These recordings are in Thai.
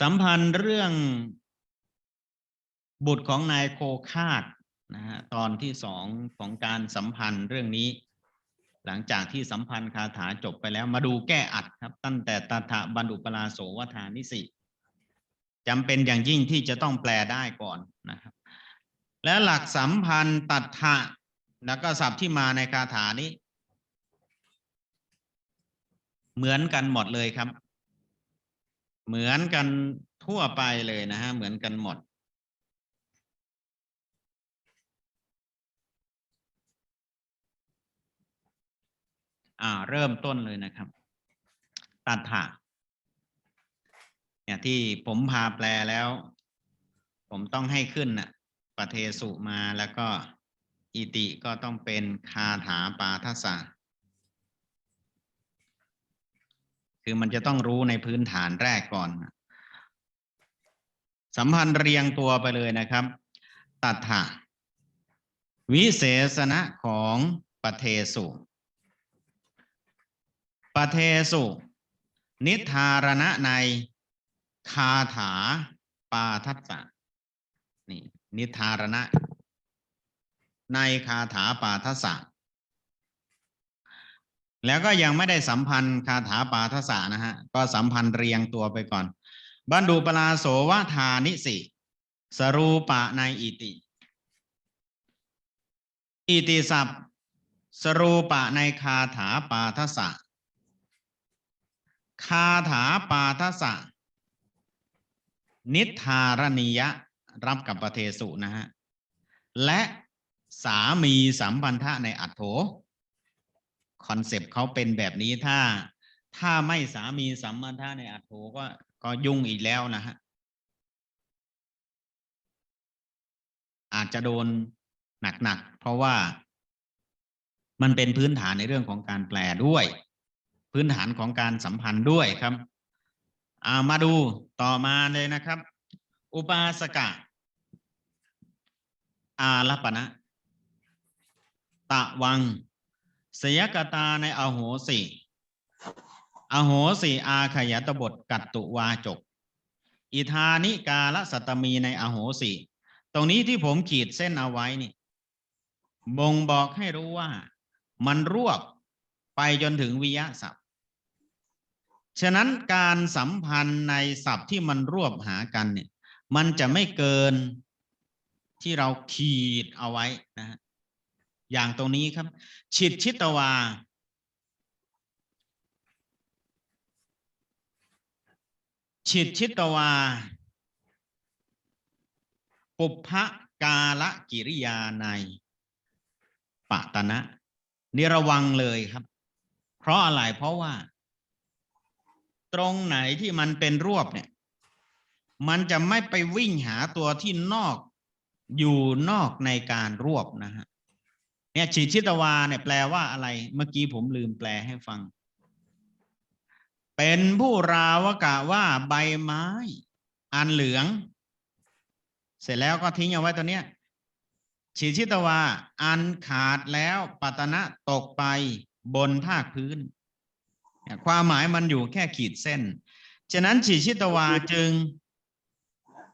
สัมพันธ์เรื่องบุตรของนายโคคาดนะฮะตอนที่สองของการสัมพันธ์เรื่องนี้ หลังจากที่สัมพันธ์คาถาจบไปแล้วมาดูแก้อัดครับ ตั้งแต่ตถะบรรดุปลาโสวทานิสิจำเป็นอย่างยิ่งที่จะต้องแปลได้ก่อนนะครับ และหลักสัมพันธ์ตัทธะแล้วก็ศัพท์ที่มาในคาถานี้ เหมือนกันหมดเลยครับ เหมือนกันทั่วไปเลยนะฮะเหมือนกันหมด อ่า เริ่มต้นเลยนะครับ ตัดถะเนี่ยที่ผมพาแปลแล้ว ผมต้องให้ขึ้นน่ะปเทสุมาแล้วก็อิติก็ต้องเป็นคาถาปาทสะ คือมันจะต้องรู้ในพื้นฐานแรกก่อน สัมพันธ์เรียงตัวไปเลยนะครับ ตัดถะวิเศษณะของปเทสุปเทสุ นิทารณะในคาถาปาทัสสะนี่นิทารณะ ในคาถาปาทัสสะ แล้วก็ยังไม่ได้สัมพันธ์คาถาปาทัสสนะฮะ ก็สัมพันธ์เรียงตัวไปก่อนบรรดุปลาโสวทานิสิ สรูปะในอิติ อิติศัพสรูปะในคาถาปาทัสสะคาถาปาทสะนิทารณียะรับกับประเทสุนะฮะ และสามีสัมพันธะในอัตโถ คอนเซปต์เขาเป็นแบบนี้ถ้าถ้าไม่สามีสัมพันธะในอัตโถก็ก็ยุ่งอีกแล้วนะฮะอาจจะโดนหนักๆเพราะว่ามันเป็นพื้นฐานในเรื่องของการแปลด้วย พื้นฐานของการสัมพันธ์ด้วยครับามาดูต่อมาเลยนะครับ อุปาสกะ อาลปณะ ตะวัง สยกตาในอโหสิอโหสิอาขยตบทกัตตุวาจก อิธานิกาลสัตตมีในอโหสิ ตรงนี้ที่ผมขีดเส้นเอาไว้นี่บ่งบอกให้รู้ว่า มันรวบไปจนถึงวิยะศัพท์ ฉะนั้นการสัมพันธ์ในศัพท์ที่มันรวบหากันเนี่ย มันจะไม่เกินที่เราขีดเอาไว้นะฮะ อย่างตรงนี้ครับ ฉิดชิตวา ฉิดชิตวา ปุพพกาละกิริยาในปะตนะนี่ระวังเลยครับ เพราะอะไรเพราะว่า ตรงไหนที่มันเป็นรวบเนี่ย มันจะไม่ไปวิ่งหาตัวที่นอกอยู่นอกในการรวบนะฮะ เนี่ยฉีดชิตวาเนี่ยแปลว่าอะไร เมื่อกี้ผมลืมแปลให้ฟัง เป็นผู้ราวกะว่าใบไม้อันเหลือง เสร็จแล้วก็ทิ้งเอาไว้ตัวเนี้ยฉีดชิตวา อันขาดแล้วปัตนะตกไปบนภาคพื้น ความหมายมันอยู่แค่ขีดเส้น ฉะนั้นฉีดชิตวาจึง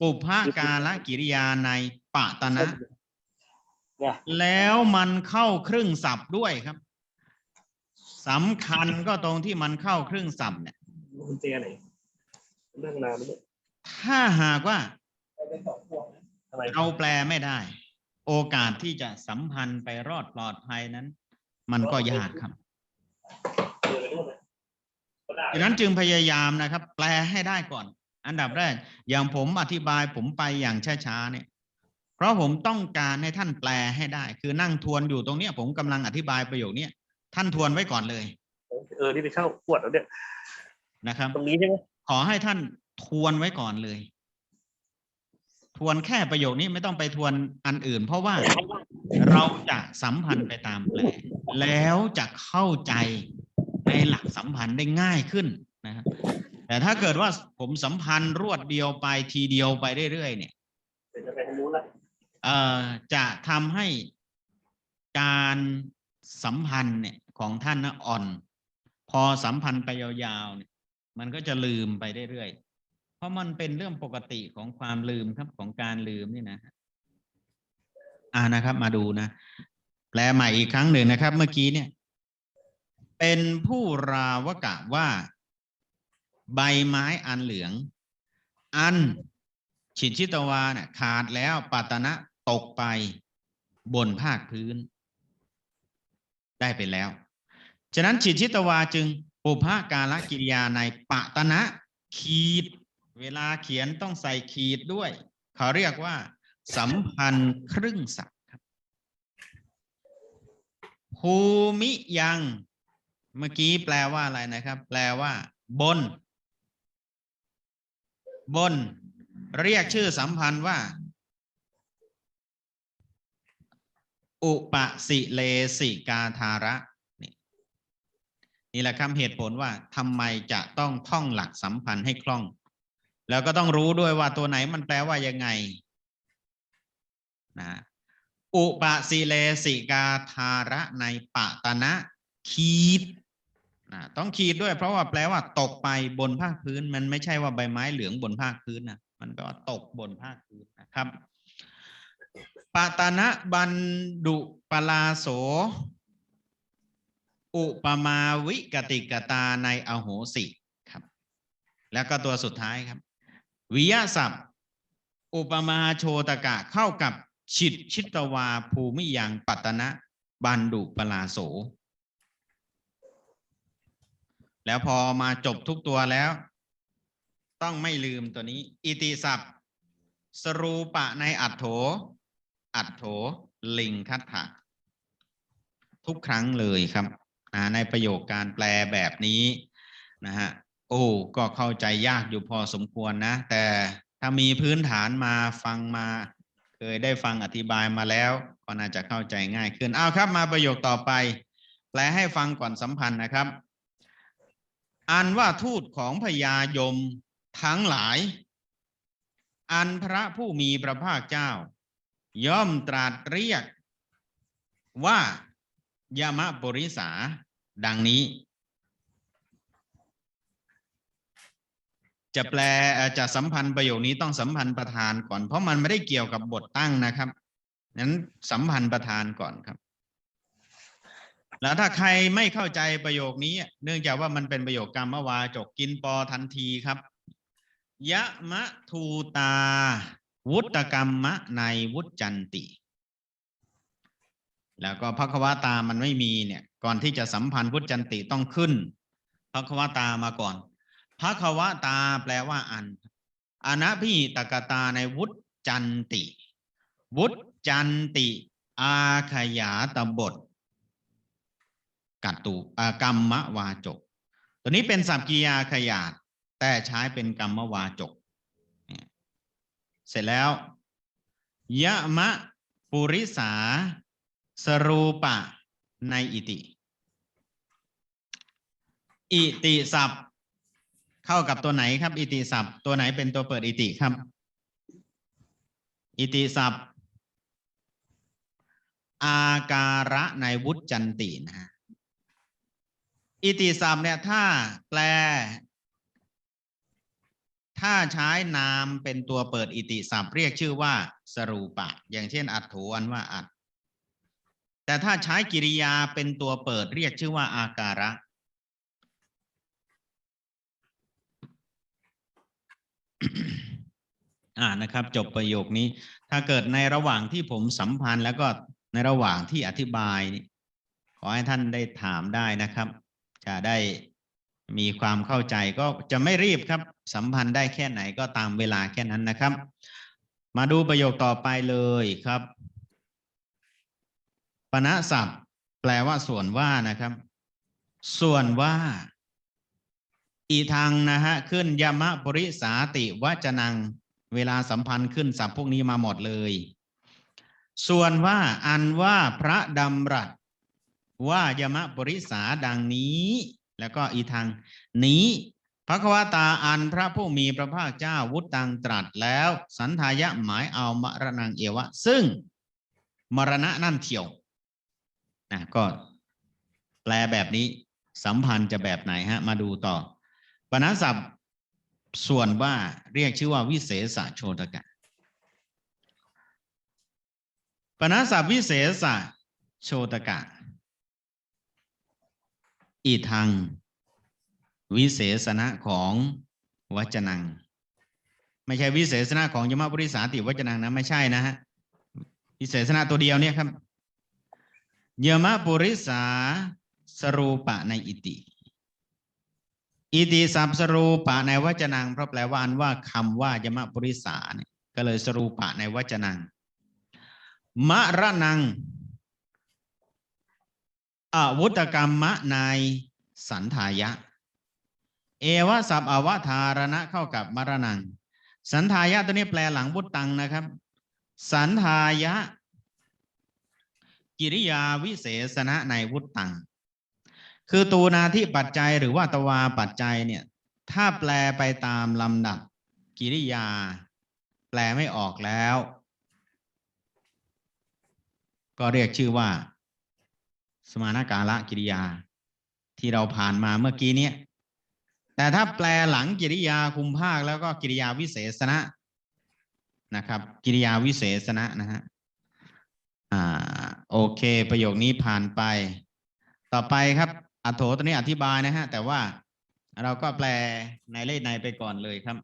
ปุพพกาลกิริยาในปะตนะ เนี่ยแล้วมันเข้าครึ่งศัพท์ด้วยครับสำคัญก็ตรงที่มันเข้าครึ่งศัพท์เนี่ยคุณเตียไหนนั่งนานไหมเนี่ยถ้าหากว่าทำไมเราแปลไม่ได้ โอกาสที่จะสัมพันธ์ไปรอดปลอดภัยนั้น มันก็ยากครับเดินไปนู่นเลยก็ได้ดังนั้นจึงพยายามนะครับ แปลให้ได้ก่อน อันดับแรก อย่างผมอธิบายผมไปอย่างช้าๆเนี่ย เพราะผมต้องการให้ท่านแปลให้ได้ คือนั่งทวนอยู่ตรงเนี้ย ผมกำลังอธิบายประโยคเนี้ยท่านทวนไว้ก่อนเลย เออ นี่ไปเข้าขวดแล้วเนี่ยนะครับ ตรงนี้ใช่ไหมขอให้ท่านทวนไว้ก่อนเลย ทวนแค่ประโยคนี้ไม่ต้องไปทวนอันอื่น เพราะว่าเราจะสัมพันธ์ไปตามแปลแล้วจะเข้าใจในหลักสัมพันธ์ได้ง่ายขึ้นนะครับแต่ถ้าเกิดว่าผมสัมพันธ์รวดเดียวไปทีเดียวไปเรื่อยๆเนี่ย จะทำให้การสัมพันธ์เนี่ยของท่านนะอ่อน พอสัมพันธ์ไปยาวๆเนี่ยมันก็จะลืมไปเรื่อยๆเพราะมันเป็นเรื่องปกติของความลืมครับของการลืมนี่นะฮะอ่านะครับมาดูนะแปลใหม่อีกครั้งหนึ่งนะครับ เมื่อกี้เนี่ย เป็นผู้ราวกะว่า ใบไม้อันเหลือง อัน ฉินชิตวาเนี่ยขาดแล้วปัตนะ ตกไปบนภาคพื้น ได้ไปแล้ว ฉะนั้นฉินชิตวาจึงปุพกาลกิริยาในปะตนะขีด เวลาเขียนต้องใส่ขีดด้วย เขาเรียกว่า สัมพันธ์ครึ่งศัพท์ครับภูมิยัง เมื่อกี้แปลว่าอะไรนะครับ แปลว่า บน บน เรียกชื่อสัมพันธ์ว่า อุปสิเลสิกาธาระนี่นี่แหละคำเหตุผลว่าทำไมจะต้องท่องหลักสัมพันธ์ให้คล่อง แล้วก็ต้องรู้ด้วยว่าตัวไหนมันแปลว่ายังไงนะอุปสิเลสิกาธาระในปะตนะขีดนะต้องขีดด้วยเพราะว่าแปลว่าตกไปบนภาคพื้น มันไม่ใช่ว่าใบไม้เหลืองบนภาคพื้นนะมันแปลว่าตกบนภาคพื้นนะครับ ปตนะบันดุปลาโส อุปมาวิกติกตาในอโหสิครับ แล้วก็ตัวสุดท้ายครับ วิยศัพท์ อุปมาโชตกะเข้ากับฉิดชิตวาภูมิยังปัตนะบันดุปลาโส แล้วพอมาจบทุกตัวแล้ว ต้องไม่ลืมตัวนี้ อิติศัพท์ สรูปะในอัตโถ อัตโถลิงคัตถะทุกครั้งเลยครับอ่าในประโยคการแปลแบบนี้นะฮะโอ้ก็เข้าใจยากอยู่พอสมควรนะ แต่ถ้ามีพื้นฐานมาฟังมา เคยได้ฟังอธิบายมาแล้ว ก็น่าจะเข้าใจง่ายขึ้นเอาครับ มาประโยคต่อไป แปลให้ฟังก่อนสัมพันธ์นะครับอันว่าทูตของพญายมทั้งหลาย อันพระผู้มีพระภาคเจ้า ย่อมตรัสเรียกว่ายามะปริสา ดังนี้ จะแปลจะสัมพันธ์ประโยคนี้ต้องสัมพันธ์ประธานก่อน เพราะมันไม่ได้เกี่ยวกับบทตั้งนะครับนั้นสัมพันธ์ประธานก่อนครับ แล้วถ้าใครไม่เข้าใจประโยคนี้ เนื่องจากว่ามันเป็นประโยคกรรมวาจกกินปอทันทีครับยะมะทูตา วุตกรรมะในวุจจันติ แล้วก็พระควตามันไม่มีเนี่ย ก่อนที่จะสัมพันธ์วุจจันติต้องขึ้นพระควตามาก่อนพระควตาแปลว่าอันอนะพิตกตาในวุจจันติ วุจจันติ อาขยาตบทกัตตุกรรมวาจก ตัวนี้เป็นสัพกิยาขยาดแต่ใช้เป็นกรรมวาจก เสร็จแล้ว ยะมะปุริสา สรูปะ ในอิติ อิติศัพท์ เข้ากับตัวไหนครับ อิติศัพท์ ตัวไหนเป็นตัวเปิดอิติครับ อิติศัพท์ อาการะในวุจจันตินะฮะอิติศัพท์เนี่ยถ้าแปล ถ้าใช้นามเป็นตัวเปิดอิติศัพท์เรียกชื่อว่า สรูปะ อย่างเช่น อัตโถอันว่าอัตแต่ถ้าใช้กิริยาเป็นตัวเปิดเรียกชื่อว่าอาการะ อ่านะครับ จบประโยคนี้ ถ้าเกิดในระหว่างที่ผมสัมพันธ์ แล้วก็ในระหว่างที่อธิบายนี่ขอให้ท่านได้ถามได้นะครับ จะได้ มีความเข้าใจก็จะไม่รีบครับ สัมพันธ์ได้แค่ไหนก็ตามเวลาแค่นั้นนะครับ มาดูประโยคต่อไปเลยครับปณะศัพท์ แปลว่าส่วนว่านะครับ ส่วนว่า อีทางนะฮะขึ้นยมะปริสาติวจนัง เวลาสัมพันธ์ขึ้นศัพท์พวกนี้มาหมดเลย ส่วนว่าอันว่าพระดำรัสว่ายมะปริสาดังนี้ แล้วก็อีทางนี้พระควตาอันพระผู้มีพระภาคเจ้าวุตตังตรัสแล้ว สันทายะหมายเอามรณังเอวะ ซึ่งมรณะนั่นเที่ยวนะก็แปลแบบนี้สัมพันธ์จะแบบไหนฮะ มาดูต่อปณศัพท์ส่วนว่าเรียกชื่อว่าวิเศษโชตกะปณศัพท์วิเศษโชตกะ อีทางวิเศษณะของวจนัง ไม่ใช่วิเศษณะของยมบริสาติวจนังนะไม่ใช่นะฮะวิเศษณะตัวเดียวเนี่ยครับยมปุริสาสรูปะในอิติ อิติสับสรูปะในวจนังเพราะแปลว่าอันว่าคำว่ายมปุริสาเนี่ยก็เลยสรูปะในวจนังมะระนัง อวุตกรรมะในสันทายะ เอวะสับอวธารณะเข้ากับมรณัง สันทายะตัวนี้แปลหลังวุตตังนะครับ สันทายะ กิริยาวิเศษณะในวุตตัง คือตูนาที่ปัจจัยหรือว่าตวาปัจจัยเนี่ย ถ้าแปลไปตามลำดับ กิริยา แปลไม่ออกแล้ว ก็เรียกชื่อว่า สมานกาละกิริยา ที่เราผ่านมาเมื่อกี้เนี้ยแต่ถ้าแปลหลังกิริยาคุมภาคแล้วก็กิริยาวิเศษณะนะครับ กิริยาวิเศษณะนะฮะอ่าโอเค ประโยคนี้ผ่านไป ต่อไปครับอัโถตัวนี้อธิบายนะฮะ แต่ว่าเราก็แปลในเลขในไปก่อนเลยครับ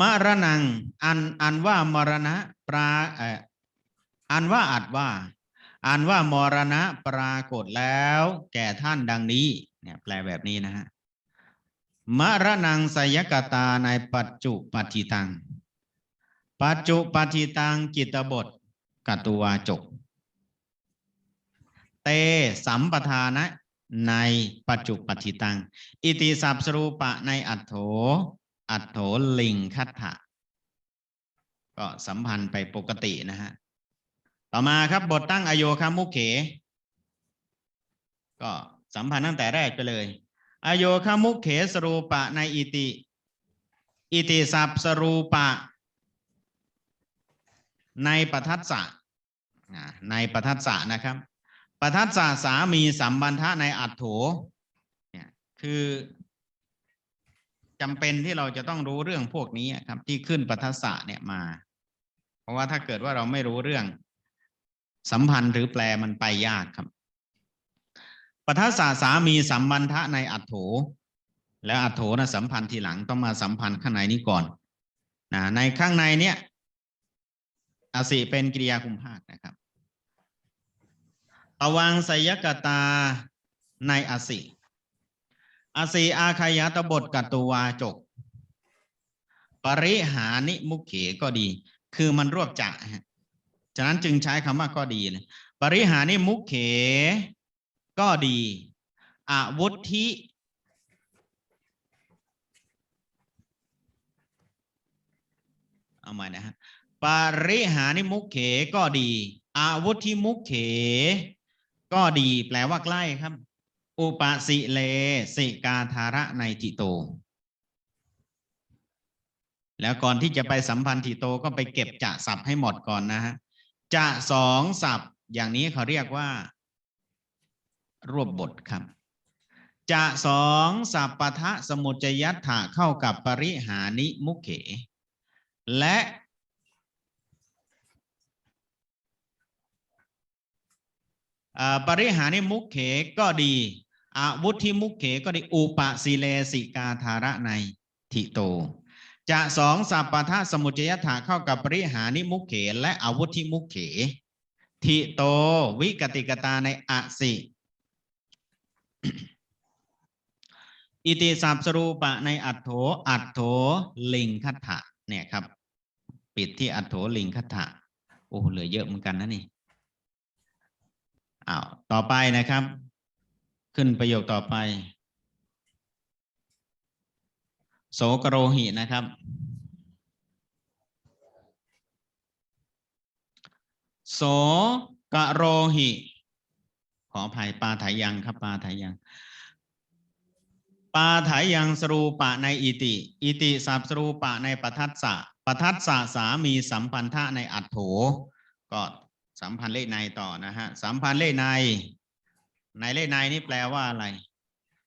มรณัง อันอันว่ามรณะปราเอออันว่าอัดว่า อันว่ามรณะปรากฏแล้ว แก่ท่านดังนี้ เนี่ยแปลแบบนี้นะฮะมรณังสยกตาในปัจจุปัจจิตัง ปัจจุปัจจิตังกิตบทกตุวาจก เตสัมปทานะในปัจจุปัจจิตัง อิติสัพสรูปะในอัตโถ อัตโถลิงคัตถะก็สัมพันธ์ไปปกตินะฮะ ต่อมาครับบทตั้งอโยคามุเข ก็สัมพันธ์ตั้งแต่แรกไปเลย อโยคามุเขสรูปะในอิติ อิติสัพสรูปะ ในปทัสสะในปทัสสะนะครับปทัสสะสามีสัมบันทะในอัตโถเนี่ยคือจำเป็นที่เราจะต้องรู้เรื่องพวกนี้ครับ ที่ขึ้นปทัสสะเนี่ยมา เพราะว่าถ้าเกิดว่าเราไม่รู้เรื่อง สัมพันธ์หรือแปลมันไปยากครับปทัสสะสามีสัมบันทะในอัตโถ แล้วอัตโถนะสัมพันธ์ทีหลังต้องมาสัมพันธ์ข้างในนี้ก่อนนะในข้างในเนี่ยอสิเป็นกิริยาคุมภาคนะครับตวังสยกตาในอสิอสิอาคายตบทกัตตุวาจก ปริหานิมุขเขก็ดี คือมันรวบจะ ฉะนั้นจึงใช้คำว่าก็ดีเลยปริหานิมุขเข ก็ดีอาวุธิเอาใหม่นะฮะปริหานิมุขเขก็ดีอาวุธิมุขเข ก็ดี แปลว่าใกล้ครับ อุปสิเลสิกาธาระในทิโต แล้วก่อนที่จะไปสัมพันธ์ทิโตก็ไปเก็บจะศัพท์ให้หมดก่อนนะฮะ จะสองศัพท์ อย่างนี้เขาเรียกว่า รวบบทครับจะสองสัพปทะสมุจยัตถะเข้ากับปริหานิมุขเข และอ่าปริหานิมุขเขก็ดีอาวุธิมุขเขก็ดี อุปสิเลสิกาธาระในทิโต จะสองสัพปทะสมุจยถาเข้ากับปริหานิมุขเข และอาวุธิมุขเขทิโตวิกติกตาในอสิอิติสัพสรูปะในอัตโถอัตโถลิงคัตถะเนี่ยครับ ปิดที่อัตโถลิงคัตถะโอ้เหลือเยอะเหมือนกันนะนี่อ้าวต่อไปนะครับ ขึ้นประโยคต่อไป โสกโรหินะครับ โสกโรหิ ขออภัยปาถายังครับปาถายัง ปาถายังสรูปะในอิติ อิติสับสรูปะในปทัสสะปทัสสะสามีสัมพันธะในอัตโถ ก็สัมพันธ์เลขในต่อนะฮะสัมพันธ์เลขใน ในเลขในนี่แปลว่าอะไร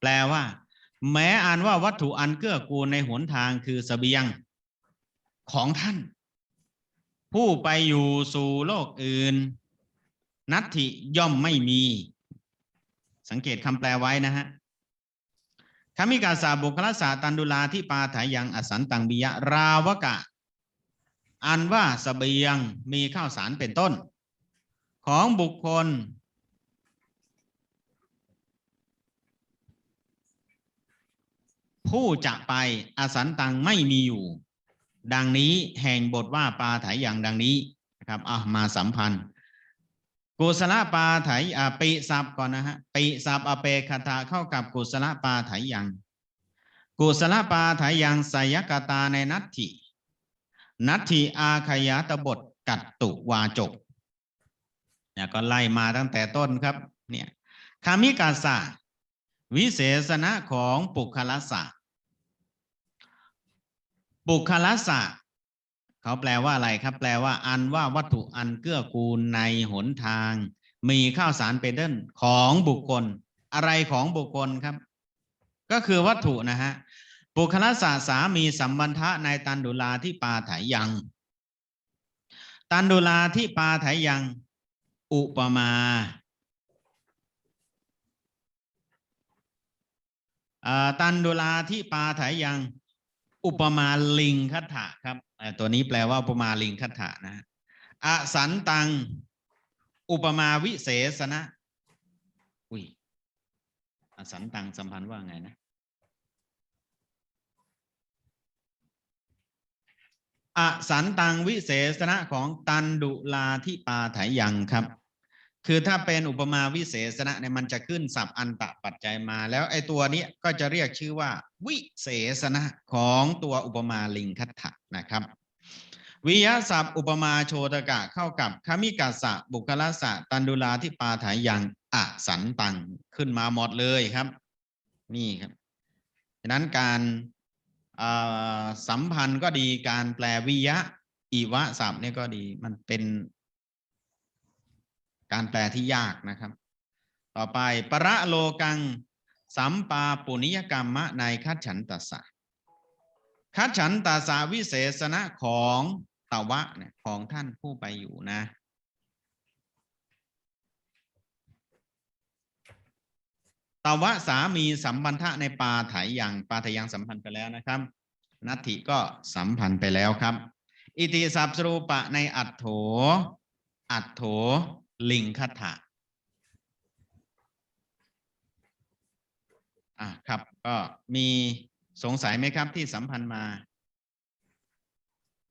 แปลว่า แม้อ่านว่าวัตถุอันเกื้อกูลในหนทางคือเสบียงของท่าน ผู้ไปอยู่สู่โลกอื่น นัตถิย่อมไม่มี สังเกตคำแปลไว้นะฮะคำมิกาสาบุคลสาตันดุลาที่ปาถายังอสันตังบิยะราวกะ อันว่าสเสบียงมีข้าวสารเป็นต้น ของบุคคล ผู้จะไปอสันตังไม่มีอยู่ ดังนี้แห่งบทว่าปาถายังดังนี้นะครับอะมาสัมพันธ์กุศลปาไถอ่าปิสับก่อนนะฮะปิสับอเปคตาเข้ากับกุศลปาไถยังกุศลปาไถยังสยกตาในนัตถินัตถิอาขยาตบทกัตตุวาจกเนี่ยก็ไล่มาตั้งแต่ต้นครับเนี่ยคามิกาสะวิเศษณะของปุคละสะ ปุคละสะเขาแปลว่าอะไรครับ แปลว่า อันว่าวัตถุอันเกื้อกูลในหนทาง มีข้าวสารเป็นต้นของบุคคล อะไรของบุคคลครับ ก็คือวัตถุนะฮะปุคละสาสามีสัมบันทะในตันดุลาที่ปาไถยัง ตันดุลาที่ปาไถยัง อุปมาตันดุลาที่ปาไถยัง อุปมาลิงคัตถะครับตัวนี้แปลว่าอุปมาลิงคัตถะนะอสันตัง อุปมาวิเศษนะอุ้ยอสันตังสัมพันธ์ว่าไงนะอสันตังวิเศษณะของตันดุลาที่ปาไถยังครับ คือถ้าเป็นอุปมาวิเศษณะเนี่ยมันจะขึ้นศัพท์อันตะปัจจัยมา แล้วไอ้ตัวนี้ก็จะเรียกชื่อว่า วิเศษณะของตัวอุปมาลิงคัตถะนะครับ วิยศัพท์อุปมาโชตกะเข้ากับคมิกัสสะบุคลสะตันดุลาที่ปาถายังอสันตังขึ้นมาหมดเลยครับ นี่ครับฉะนั้นการสัมพันธ์ก็ดีการแปลวิยะอีวะศัพท์เนี่ยก็ดีมันเป็น การแปลที่ยากนะครับ ต่อไปประโลกัง สัมปาปุนิยกรรมะในคัจฉันตสะคัจฉันตสสะวิเศษณะของตวะเนี่ยของท่านผู้ไปอยู่นะตวะสามีสัมพันธะในปาไถยังปาไถยังสัมพันธ์ไปแล้วนะครับ นัตถิก็สัมพันธ์ไปแล้วครับ อิติสัพสรูปะในอัตโถ อัตโถ ลิงคัตถะอะครับ ก็มีสงสัยไหมครับที่สัมพันธ์มา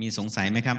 มีสงสัยไหมครับ